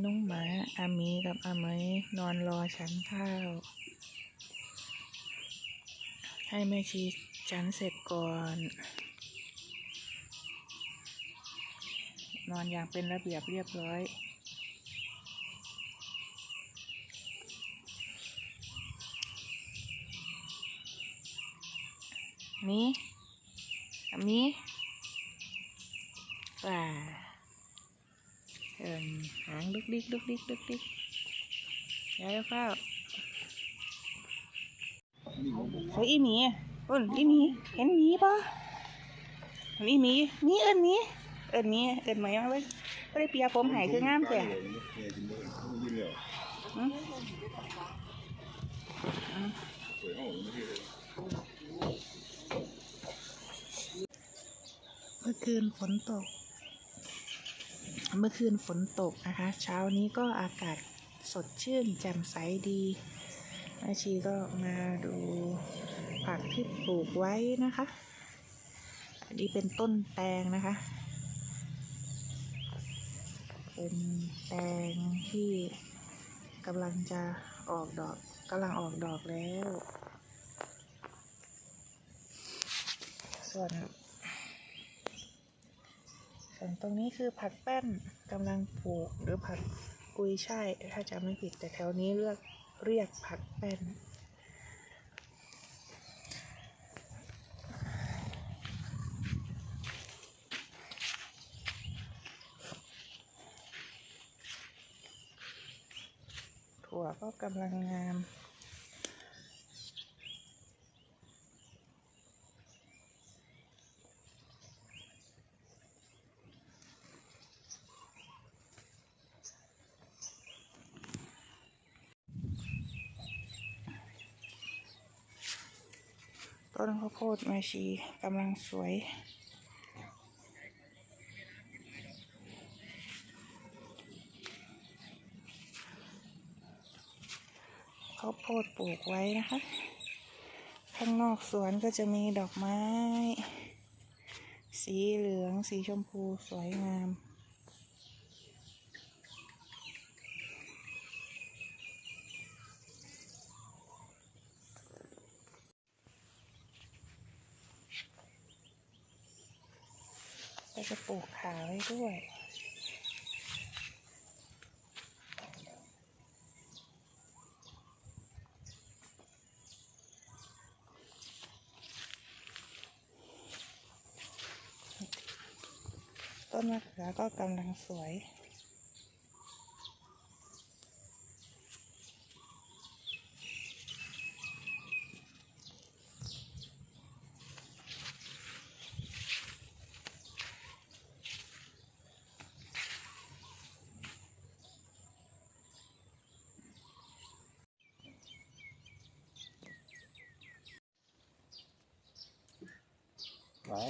น้องหมาอามีกับอาเหมยนอนรอฉันข้าว ให้แม่ชีฉันเสร็จก่อน นอนอย่างเป็นระเบียบเรียบร้อยมีอามีป่า หางดุกดิกดุกดิกดุกดิกยายเอาเฝ้าเฮ้ยอีหมีอุ่นอีหมีเห็นหมีปะหนอีหมีหมีเอินหมีเอินหมีเอินไหมมาเว้ยก็ได้เปียผมหายคืองามแต่เมื่อคืนฝนตก เมื่อคืนฝนตกนะคะ เช้านี้ก็อากาศสดชื่นแจ่มใสดีแม่ชีก็มาดูผักที่ปลูกไว้นะคะ อันนี้เป็นต้นแตงนะคะ เป็นแตงที่กำลังจะออกดอกกำลังออกดอกแล้ว ส่วน ส่วนตรงนี้คือผักแป้นกำลังปลูกหรือผักกุยช่ายถ้าจำไม่ผิดแต่แถวนี้เรียกเรียกผักแป้น ถั่วก็กำลังงาม ต้นข้าวโพดมาชีกำลังสวย ข้าวโพดปลูกไว้นะคะ ข้างนอกสวนก็จะมีดอกไม้ สีเหลืองสีชมพูสวยงาม ก็จะปลูกขาไว้ด้วยต้นมะเขือก็กำลังสวย ไว้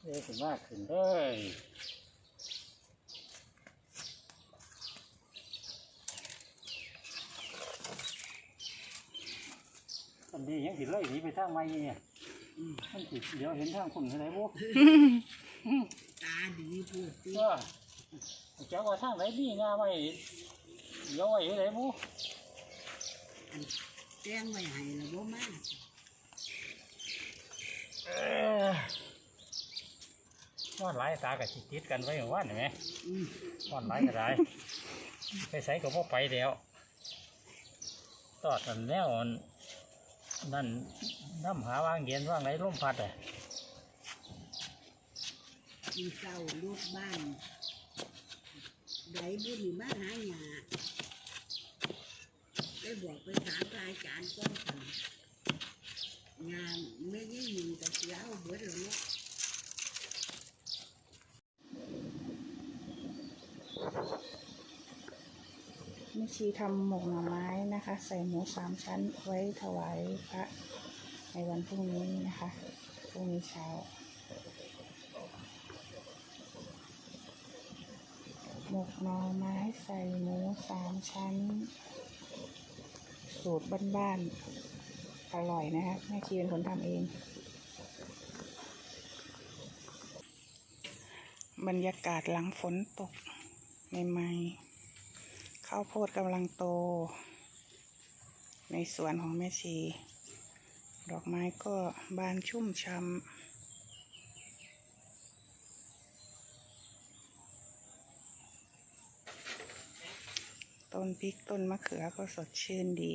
เอ้ขึ้นมากขึ้นเลยอันนี้ยังสิเลยหนีไปทางไม้เนี่ยมันสิเดี๋ยวเห็นทางคุณอะไรบุตาดีพูดสิก็จะว่าทางไหนดีงาไว้เดี๋ยวไว้ไหนบุแจ้งไว้ให้แล้วบ่มาเอ้อ ว่านหลายตากับจิตติดกันไว้เหมือนว่านเห็นไหมอืมว่านหลายก็ได้ไปใส่ก็บ่ไปแล้วตอดนั่นแล้วอันนั่นน้ำหาวางเย็นว่างไหนลมพัดอะมีเศร้าลูกบ้านไดบุญบ้านหาหยาได้บอกไปถามพระอาจารย์ก้อนกัน งานไม่ยิ่งมีแต่เสียเอาเบิดแล้วเนะแม่ชีทำหมกหน่อไม้นะคะ ใส่หมูสามชั้นไว้ถวายพระในวันพรุ่งนี้นะคะพรุ่งนี้เช้า หมกหน่อไม้ใส่หมูสามชั้น สูตรบ้านๆ อร่อยนะคะแม่ชีเป็นคนทำเอง บรรยากาศหลังฝนตกใหม่ๆข้าวโพดกำลังโต ในสวนของแม่ชี ดอกไม้ก็บานชุ่มช่ำต้นพริกต้นมะเขือก็สดชื่นดี